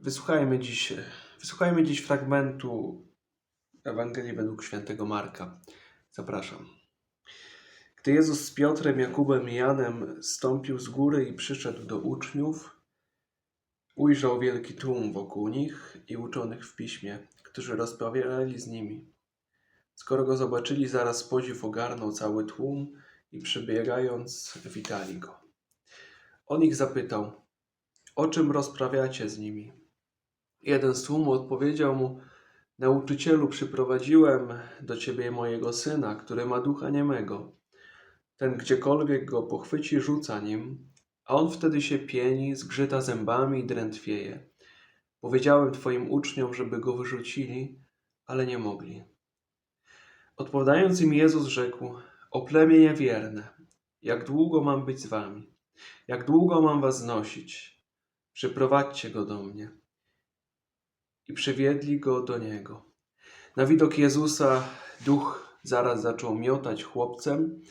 Wysłuchajmy dziś, wysłuchajmy dziś fragmentu Ewangelii według świętego Marka. Zapraszam. Gdy Jezus z Piotrem, Jakubem i Janem stąpił z góry i przyszedł do uczniów, ujrzał wielki tłum wokół nich i uczonych w piśmie, którzy rozprawiali z nimi. Skoro go zobaczyli, zaraz podziw ogarnął cały tłum i przybiegając, witali go. On ich zapytał, o czym rozprawiacie z nimi? Jeden z tłumu odpowiedział mu, Nauczycielu, przyprowadziłem do ciebie mojego syna, który ma ducha niemego. Ten gdziekolwiek go pochwyci, rzuca nim, a on wtedy się pieni, zgrzyta zębami i drętwieje. Powiedziałem twoim uczniom, żeby go wyrzucili, ale nie mogli. Odpowiadając im Jezus rzekł, o plemię niewierne, jak długo mam być z wami? Jak długo mam was znosić? Przyprowadźcie go do mnie. I przywiedli go do niego. Na widok Jezusa duch zaraz zaczął miotać chłopcem,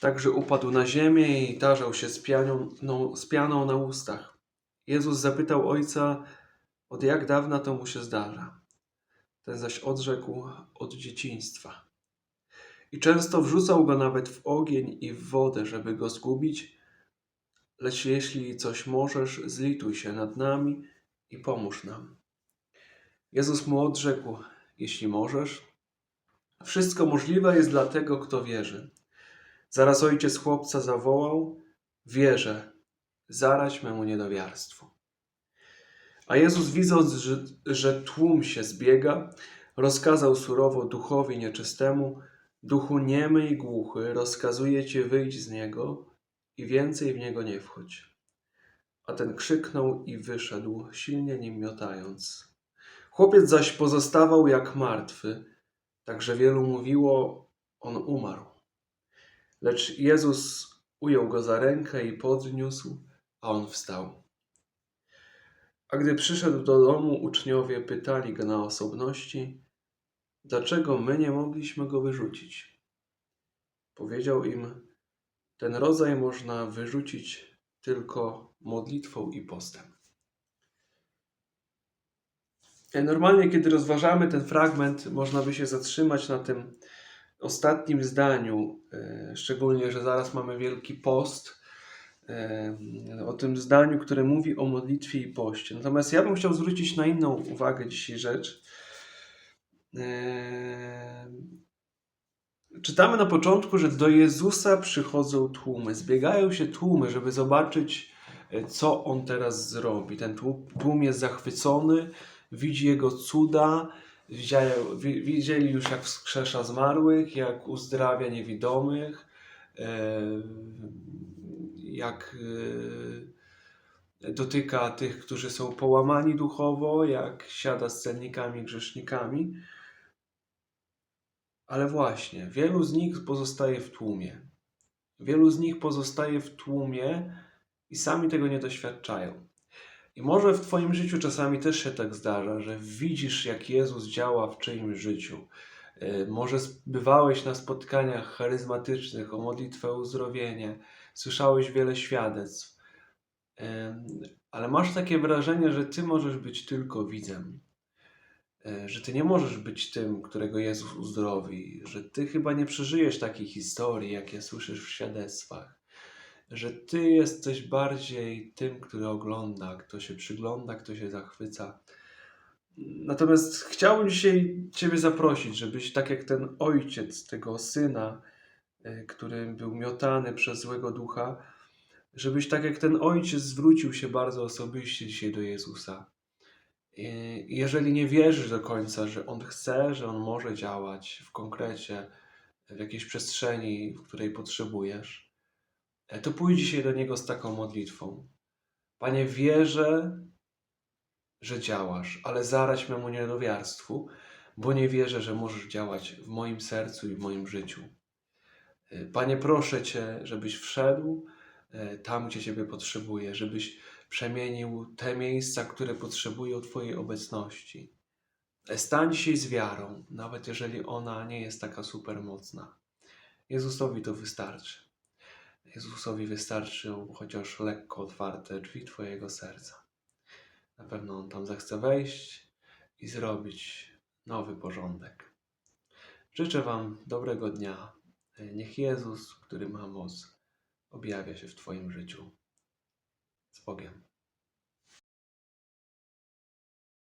tak że upadł na ziemię i tarzał się z pianą, no, z pianą na ustach. Jezus zapytał ojca, od jak dawna to mu się zdarza. Ten zaś odrzekł od dzieciństwa. I często wrzucał go nawet w ogień i w wodę, żeby go zgubić. Lecz jeśli coś możesz, zlituj się nad nami i pomóż nam. Jezus mu odrzekł: Jeśli możesz, wszystko możliwe jest dla tego, kto wierzy. Zaraz ojciec chłopca zawołał: Wierzę, zarać memu niedowiarstwu. A Jezus, widząc, że, że tłum się zbiega, rozkazał surowo duchowi nieczystemu: Duchu niemy i głuchy, rozkazuję ci wyjść z niego i więcej w niego nie wchodź. A ten krzyknął i wyszedł, silnie nim miotając. Chłopiec zaś pozostawał jak martwy, także wielu mówiło, on umarł. Lecz Jezus ujął go za rękę i podniósł, a on wstał. A gdy przyszedł do domu, uczniowie pytali go na osobności, dlaczego my nie mogliśmy go wyrzucić. Powiedział im, ten rodzaj można wyrzucić tylko modlitwą i postem. Normalnie, kiedy rozważamy ten fragment, można by się zatrzymać na tym ostatnim zdaniu, e, szczególnie, że zaraz mamy Wielki Post, e, o tym zdaniu, które mówi o modlitwie i poście. Natomiast ja bym chciał zwrócić na inną uwagę dzisiaj rzecz. E, Czytamy na początku, że do Jezusa przychodzą tłumy, zbiegają się tłumy, żeby zobaczyć, co On teraz zrobi. Ten tłum, tłum jest zachwycony, widzi Jego cuda, widzieli, już jak wskrzesza zmarłych, jak uzdrawia niewidomych, jak e, dotyka tych, którzy są połamani duchowo, jak siada z cennikami, grzesznikami. Ale właśnie, wielu z nich pozostaje w tłumie. Wielu z nich pozostaje w tłumie i sami tego nie doświadczają. I może w Twoim życiu czasami też się tak zdarza, że widzisz, jak Jezus działa w czyimś życiu. E, może bywałeś na spotkaniach charyzmatycznych o modlitwę o uzdrowienie, słyszałeś wiele świadectw, e, ale masz takie wrażenie, że Ty możesz być tylko widzem. E, że ty nie możesz być tym, którego Jezus uzdrowi, że ty chyba nie przeżyjesz takiej historii, jakie słyszysz w świadectwach, że ty jesteś bardziej tym, który ogląda, kto się przygląda, kto się zachwyca. Natomiast chciałbym dzisiaj Ciebie zaprosić, żebyś tak jak ten ojciec tego syna, e, który był miotany przez złego ducha, żebyś tak jak ten ojciec zwrócił się bardzo osobiście dzisiaj do Jezusa jeżeli nie wierzysz do końca, że On chce, że On może działać w konkrecie, w jakiejś przestrzeni, w której potrzebujesz, to pójdź dzisiaj do Niego z taką modlitwą. Panie, wierzę, że działasz, ale zarać memu niedowiarstwu, bo nie wierzę, że możesz działać w moim sercu i w moim życiu. E, Panie, proszę Cię, żebyś wszedł e, tam, gdzie Ciebie potrzebuję, żebyś przemienił te miejsca, które potrzebują Twojej obecności. Stań się z wiarą, nawet jeżeli ona nie jest taka super mocna. Jezusowi to wystarczy. Jezusowi wystarczą chociaż lekko otwarte drzwi Twojego serca. Na pewno On tam zechce wejść i zrobić nowy porządek. Życzę Wam dobrego dnia. Niech Jezus, który ma moc, objawia się w Twoim życiu. Z Bogiem.